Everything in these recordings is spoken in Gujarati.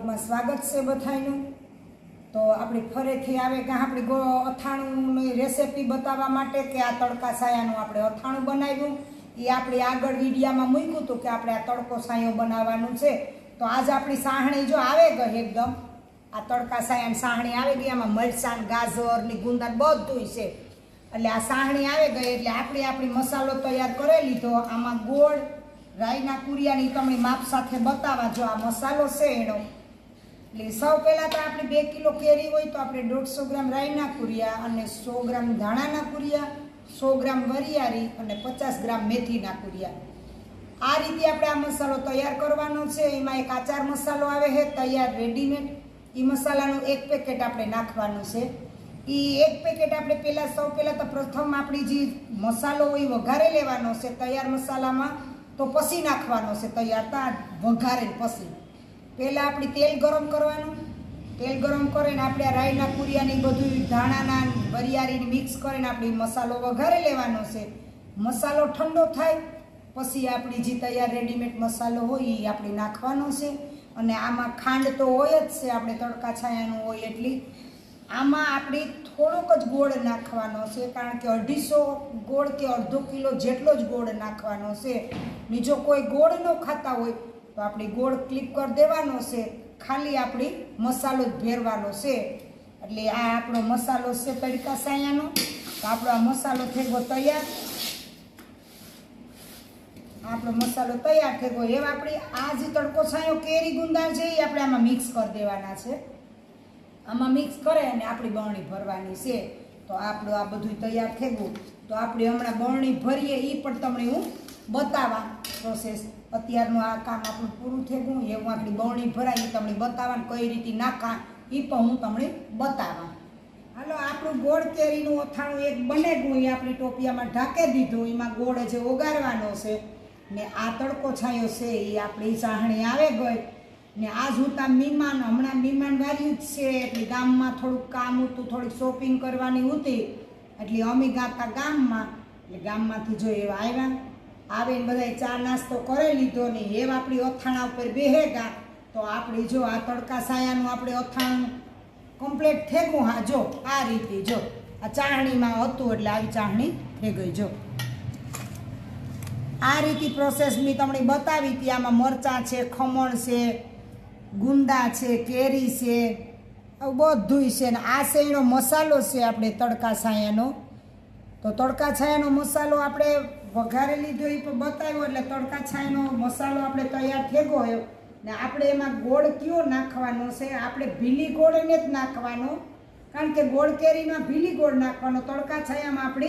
બ્લોગમાં સ્વાગત છે બધાનું તો આપણી ફરીથી આવે કે આપણી અથાણુંની રેસીપી બતાવવા માટે કે આ તડકા સાયાનું આપણે અથાણું બનાવ્યું. એ આપણી આગળ વિડીયામાં મૂક્યું હતું કે આપણે આ તડકો સાયો બનાવવાનું છે. તો આજ આપણી સાહણી જો આવે ગઈ એકદમ, આ તડકા સાયાની સાહણી આવે ગઈ, આમાં મરચાં ગાજરની ગુંદર બધું છે. એટલે આ સાહણી આવે ગઈ એટલે આપણે આપણી મસાલો તૈયાર કરી લીધો. આમાં ગોળ રાઈના કુરિયાની તમને માપ સાથે બતાવવા જો આ મસાલો છે એનો. એટલે સૌ પહેલાં તો આપણે બે કિલો કેરી હોય તો આપણે દોઢસો ગ્રામ રાઈના કુરિયા અને સો ગ્રામ ધાણાના કુરિયા સો ગ્રામ વરિયાળી અને પચાસ ગ્રામ મેથીના કુરિયા આ રીતે આપણે આ મસાલો તૈયાર કરવાનો છે. એમાં એક આચાર મસાલો આવે છે, તૈયાર રેડીમેડ એ મસાલાનું એક પેકેટ આપણે નાખવાનું છે. એ એક પેકેટ આપણે પહેલાં, સૌ પહેલાં તો પ્રથમ આપણી જે મસાલો હોય વઘારે લેવાનો છે તૈયાર મસાલામાં. તો પછી નાખવાનો છે તૈયાર, તા વઘારે પછી. પહેલાં આપણે તેલ ગરમ કરવાનું. તેલ ગરમ કરીને આપણે આ રાઈના કુરિયાની બધું ધાણાના વરિયાળીની મિક્સ કરીને આપણે મસાલો વઘારે લેવાનો છે. મસાલો ઠંડો થાય, પછી આપણી જે તૈયાર રેડીમેડ મસાલો હોય એ આપણે નાખવાનો છે. અને આમાં ખાંડ તો હોય જ છે, આપણે તડકા છાયાનું હોય એટલી. આમાં આપણે થોડોક જ ગોળ નાખવાનો છે, કારણ કે અઢીસો ગોળ કે અડધો કિલો જેટલો જ ગોળ નાખવાનો છે. બીજો કોઈ ગોળ ન ખાતા હોય તો આપણે ગોળ ક્લિપ કરી દેવાનો છે. ખાલી આપણી મસાલો જ ભેરવાનો છે. એટલે આ આપણો મસાલો છે તડકા સાયાનો. તો આપણો આ મસાલો થેગો તૈયાર. આપણો મસાલો તૈયાર થઈ ગયો એવા આપણે આ જે તડકો છાંયો કેરી ગુંદાળ છે, એ આપણે આમાં મિક્સ કરી દેવાના છે. આમાં મિક્સ કરે અને આપણી બરણી ભરવાની છે. તો આપણું આ બધું તૈયાર થઈ ગયું તો આપણે હમણાં બરણી ભરીએ એ પણ તમને હું બતાવા પ્રોસેસ અત્યારનું આ કામ આપણું પૂરું થઈ ગયું એવું આપણી બવણી ભરાય એ તમને બતાવવાનું કઈ રીતે નાખા એ પણ હું તમને બતાવવા હાલો, આપણું ગોળ કેરીનું અથાણું એક બને ગયું, એ આપણી ટોપિયામાં ઢાંકી દીધું, એમાં ગોળ જે ઓગાળવાનો છે. ને આ તડકો છાંયો છે, એ આપણી સાહણી આવે ગઈ. ને આજ હું ત્યાં મહેમાન, હમણાં મીમાન વાર્યું જ છે, એટલે ગામમાં થોડુંક કામ હતું, થોડીક શોપિંગ કરવાની હતી. એટલે અમે ગાતા ગામમાં, એટલે ગામમાંથી જો એવા આવ્યા આવીને બધાએ ચા નાસ્તો કરી, લીધો ને એવ આપણી અથાણા ઉપર બેહેગા તો આપણી જો આ તડકા સાયાનું આપણે અથાણું કમ્પ્લીટ થેગું હા, જો, આ રીતે, જો. આ ચાહણીમાં હતું એટલે આવી ચાહણી થઈ જો. આ રીતે પ્રોસેસ મેં તમને બતાવી હતી. આમાં મરચાં છે, ખમણ છે, ગુંદા છે, કેરી છે બધુંય છે. ને આ શેનો મસાલો છે આપણે તડકા છાયાનો તો તડકા છાયાનો મસાલો આપણે વઘારે લીધો એ બતાવ્યો એટલે તડકા છાયાનો મસાલો આપણે તૈયાર થઈ ગયો ને આપણે એમાં ગોળ કયો નાખવાનો છે? આપણે ભીલી ગોળને જ નાખવાનો. કારણ કે ગોળ કેરીમાં ભીલી ગોળ નાખવાનો, તડકા છાયામાં આપણી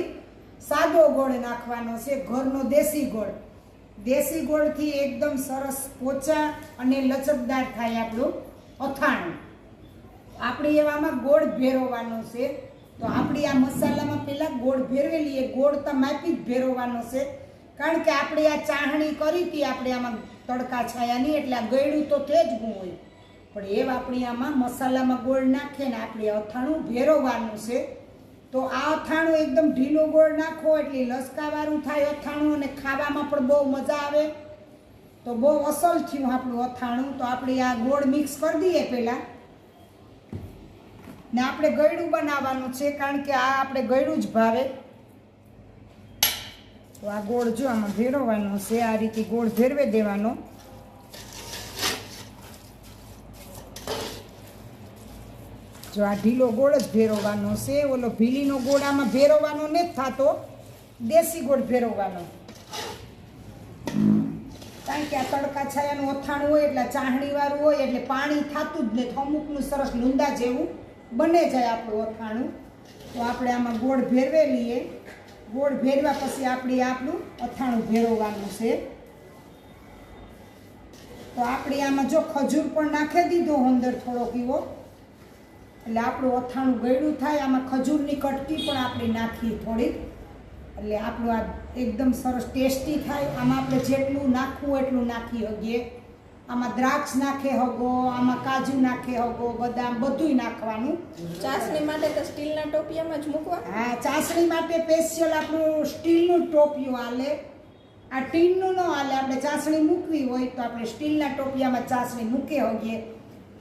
સાદો ગોળ નાખવાનો છે, ઘરનો દેશી ગોળ. દેશી ગોળથી એકદમ સરસ પોચા અને લચકદાર થાય આપણું અથાણું. આપણે એવામાં ગોળ ભેરવવાનો છે. તો આપણી આ મસાલામાં પહેલાં ગોળ ભેરવેલી, એ ગોળ તો માપી જ ભેરવવાનો છે. કારણ કે આપણે આ ચાહણી કરી હતી, આપણે આમાં તડકા છાયાની એટલે આ ગળ્યું તો તે જ ગું હોય. પણ એ આપણી આમાં મસાલામાં ગોળ નાખીએ ને આપણે અથાણું ભેરવવાનું છે. તો આ અથાણું એકદમ ઢીલો ગોળ નાખો, એટલે લસકાવાળું થાય અથાણું અને ખાવામાં પણ બહુ મજા આવે. તો બહુ અસલ થયું આપણું અથાણું. તો આપણે આ ગોળ મિક્સ કરી દઈએ પહેલાં. ને આપણે ગળ્યું બનાવવાનું છે, કારણ કે આ આપણે ગળ્યું જ ભાવે. તો આ ગોળ જો આમાં ભેરવવાનો છે, આ રીતે ગોળ ભેરવે દેવાનો. જો આ ઢીલો ગોળ જ ભેરવવાનો છે, ઓલો ભીલીનો ગોળ આમાં ભેરવવાનો નથી થતો, દેશી ગોળ ભેરવવાનો કારણ કે આ તડકા છાયાનું ઓથાણું હોય, એટલે ચાહણીવાળું હોય, એટલે પાણી થતું જ નથી, અમુકનું સરસ લૂંદા જેવું. બને જાય આપણું અથાણું. તો આપણે આમાં ગોળ ભેરવે લઈએ. ગોળ ભેરવા પછી આપણે આપણું અથાણું ભેરવવાનું છે. તો આપણે આમાં જો ખજૂર પણ નાખી દીધો અંદર થોડોક કીવો. એટલે આપણું અથાણું ગળ્યું થાય. આમાં ખજૂરની કટકી પણ આપણે નાખીએ થોડીક. એટલે આપણું આ એકદમ સરસ ટેસ્ટી થાય. આમાં આપણે જેટલું નાખવું એટલું નાખી શકીએ. આમાં દ્રાક્ષ નાખે હગો આમાં કાજુ નાખે હગો બદામ બધુંય નાખવાનું. ચાસણી માટે તો સ્ટીલના ટોપિયામાં જ મૂકવા? હા ચાસણી માટે સ્પેશિયલ આપણું સ્ટીલનું ટોપિયું હાલે. આ ટીનનું ન હાલે આપણે ચાસણી મૂકવી હોય તો આપણે સ્ટીલના ટોપિયામાં ચાસણી મૂકી હોઈએ.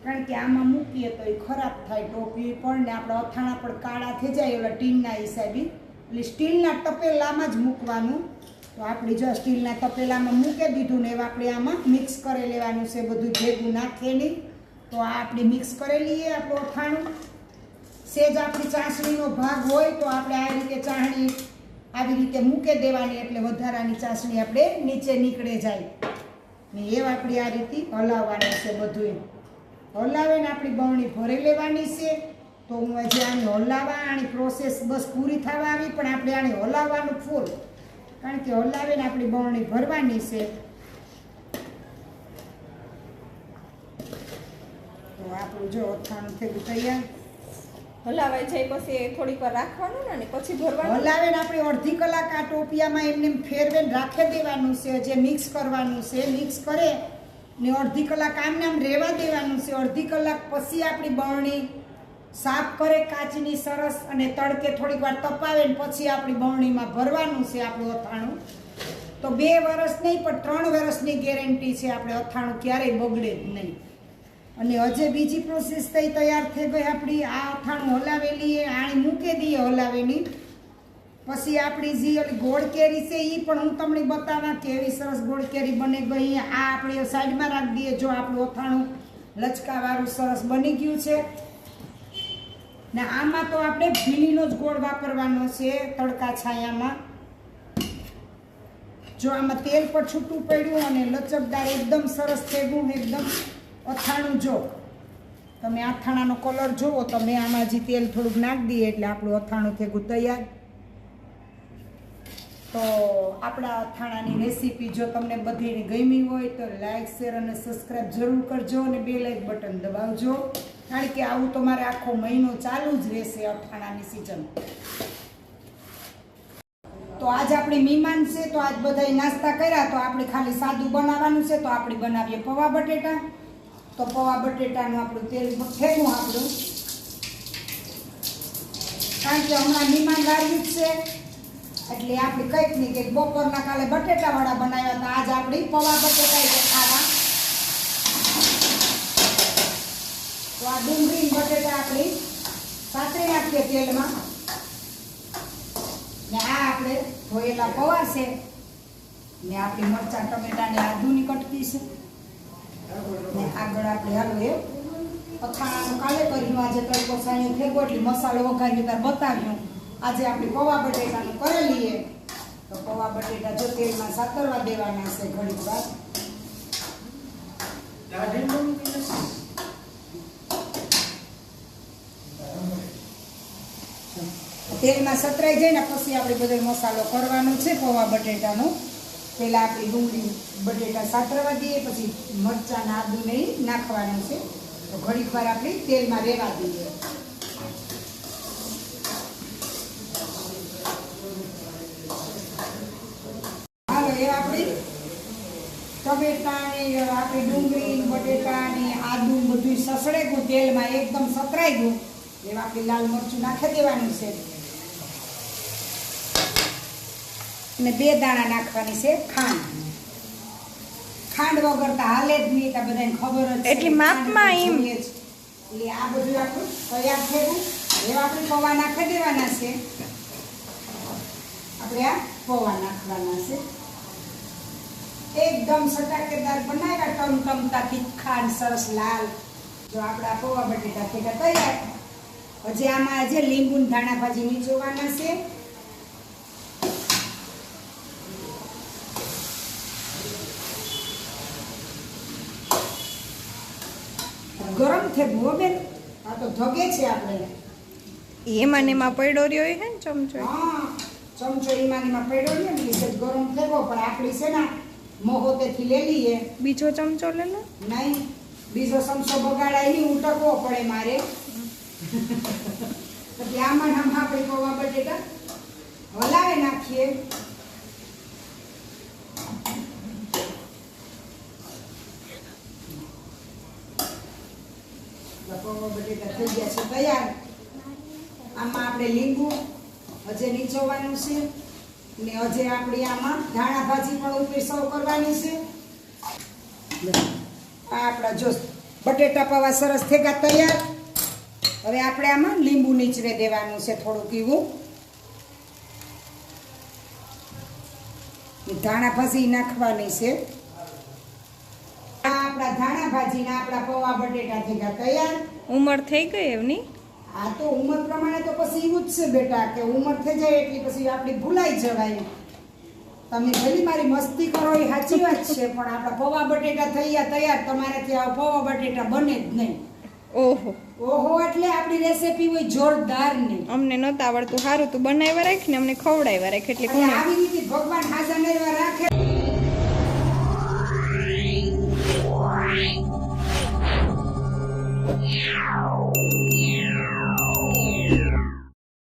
કારણ કે આમાં મૂકીએ તો એ ખરાબ થાય ટોપી પણ ને આપણે અથાણા પણ કાળા થઈ જાય એવા ટીનના હિસાબે. એટલે સ્ટીલના ટપેલામાં જ મૂકવાનું. તો આપણે જો સ્ટીલના તપેલામાં મૂકી દીધું ને આપણે આમાં મિક્સ કરી લેવાનું છે, બધું ભેગું નહીં તો આ આપણે મિક્સ કરી લઈએ આપણું અથાણું. સેજ આપણી ચાસણીનો ભાગ હોય તો આપણે આ રીતે ચાસણી આવી રીતે મૂકી દેવાની, એટલે વધારાની ચાસણી આપણે નીચે નીકળે જાય. ને એ આપણી આ રીતે હલાવવાનું છે બધું હલાવીને આપણી બવણી ભરી લેવાની છે. તો હું હજી આને હલાવવા, આની પ્રોસેસ બસ પૂરી થવા આવી, પણ આપણે આને હલાવવાનું ફૂલ કારણ કે હલાવીને આપણી બરણી ભરવાની છે. તો આપણું જો અથાણું થયું તૈયાર. હલાવાઈ જાય પછી થોડીક વાર રાખવાનું ને પછી ભરવાનું. હલાવીને આપણે અડધી કલાક આ ટોપિયામાં એમને એમ ફેરવીને રાખી દેવાનું છે જે મિક્સ કરવાનું છે મિક્સ કરે ને અડધી કલાક આમ નામ રહેવા દેવાનું છે. અડધી કલાક પછી આપણી બરણી સાફ કરે કાચની સરસ અને તડકે થોડીક વાર તપાવે ને પછી આપણી બવણીમાં ભરવાનું છે આપણું અથાણું. તો બે વર્ષ નહીં, પણ ત્રણ વર્ષની ગેરંટી છે આપણે અથાણું ક્યારેય બગડે જ નહીં. અને હજે બીજી પ્રોસેસ થઈ તૈયાર થઈ ગઈ આપણી. આ અથાણું હલાવેલી એ આણી મૂકી દઈએ હલાવેલી પછી આપણી જે ઓલી ગોળ કેરી છે એ પણ હું તમને બતાવવા કે એવી સરસ ગોળ કેરી બની ગઈ. આ આપણે સાઈડમાં રાખી દઈએ જો આપણું અથાણું લચકાવાળું સરસ બની ગયું છે. ને આમાં તો આપણે ભીલીનો જ ગોળ વાપરવાનો છે, તડકા છાયામાં. જો આમાં તેલ પર છૂટું પડ્યું અને લચકદાર એકદમ સરસ થેગું એકદમ અથાણું જો. તમે અથાણાનો કલર જુઓ તો મેં આમાં જે તેલ થોડુંક નાખી દઈએ એટલે આપણું અથાણું થેગું તૈયાર. તો આપણા અથાણાની રેસીપી જો તમને બધીની ગમી હોય તો લાઇક શેર અને સબસ્ક્રાઈબ જરૂર કરજો અને બે લાઇક બટન દબાવજો. કારણ કે આવું તમારે આખો મહિનો ચાલુ જ રહેશે અથાણાની સિઝન તો આજ આપણી મહેમાન છે, તો આજ બધાય નાસ્તા કર્યા, તો આપણે ખાલી સાદું બનાવવાનું છે, તો આપણે બનાવીએ પૌવા બટેટા. તો પૌવા બટેટાનું આપણું તેલ ફેરવું આપણું. કારણ કે હમણાં મહેમાન વાળ્યું જ છે, એટલે આપણે કંઈક નહીં કંઈક બપોરના કાલે બટેટાવાળા બનાવ્યા હતા. આજ આપણે પૌવા બટેટા ખાવા. તો આ ડુંગળી બટેટા આપણી સાતરી નાખીએ તેલમાં. ને આ આપણે ધોયેલા પૌવા છે. ને આપણી મરચાં ટમેટા ને આદુની કટકી છે. ને આગળ આપણે હાલો એ અથાણાનું કાલે કર્યું, આજે તડકો સાણ્યો ફેંકો એટલે મસાલો વઘારીને તાર બતાવ્યું. આજે આપણે પૌવા બટેટાનું કરેલી તો પૌવા બટેટા જો તેલમાં સાતરવા દેવાના છે ઘડીક વાર તેલમાં સતરાઈ જાય ને પછી આપણે બધો મસાલો કરવાનો છે, પૌવા બટેટાનો. પહેલાં આપણી ડુંગળી, બટેટા સાતરવા દઈએ, પછી મરચાં આદુ ને નાખવાનું છે. તો ઘડીક વાર આપણે તેલમાં રેવા દઈએ. હાલો એ આપણે ટમેટા ને આપણી ડુંગળી ને બટેટા ને આદુ બધું સસડે ગયું તેલમાં એકદમ સતરાઈ ગયું. એવા આપણે લાલ મરચું નાખી દેવાનું છે. અને બે દાણા નાખવાની છે ખાંડ. ખાંડ વગર તો હાલે જ નહીં તો બધાને ખબર જ એટલી માપમાં એમ. એટલે આ બધું આપણું તૈયાર થયું એવા આપણે પૌવા નાખી દેવાના છે. આપણે આ પૌવા નાખવાના છે. એકદમ સટાકેદાર બનાવ્યા ટમટમતા તીખા અને સરસ લાલ. જો આપણા પૌવા બટેટા ભેગા તૈયાર હજી આમાં આજે લીંબુ ધાણા ભાજી નીચોવાના છે ગરમ થયું હો બેન. આ તો ધગે છે આપણે. એમાં ને એમાં પડ્યો રહ્યો હે ને ચમચો હા ચમચો એમાં એમાં પડ્યો ને એટલે ગરમ થયો પણ આપણી છે ને મોહોતેથી લઈ લઈએ. બીજો ચમચો લે લો. નહીં બીજો ચમચો બગાડાય નહીં ઉટકવો પડે મારે. પછી આમાં નામ આપણે કોવા બટેટા હલાવે નાખીએ એટલે પૌવા બટેટા થઈ ગયા છે. તૈયાર આમાં આપણે લીંબુ હજે નીચોવાનું છે ને હજે આપણી આમાં ધાણા ભાજી પણ ઉપર સર્વ કરવાની છે. આ આપણા જો બટેટા પૌવા સરસ થેગા તૈયાર. હવે આપણે આમાં લીંબુ નીચવે દેવાનું છે થોડુંક એવું. ધાણા ભાજી નાખવાની છે. આપણા ધાણા ભાજી ને આપણા પૌવા બટેટા થેગા તૈયાર. ઉંમર થઈ ગઈ એમની? આ તો ઉંમર પ્રમાણે તો પછી એવું જ છે બેટા કે ઉંમર થઈ જાય એટલે પછી આપણી ભૂલાઈ જવાય તમે ભલી મારી મસ્તી કરો એ સાચી વાત છે પણ આપણા પૌવા બટેટા થઈ ગયા તૈયાર તમારાથી આ પૌવા બટેટા બને જ નહીં. ઓહો. ઓહો એટલે આપણી રેસીપી હોય જોરદાર નહીં અમને નહોતું આવડતું. સારું તું બનાવ્યા રાખ ને અમને ખવડાવ્યા રાખ એટલે આવી રીતે ભગવાન હાજર રાખે. Yeah.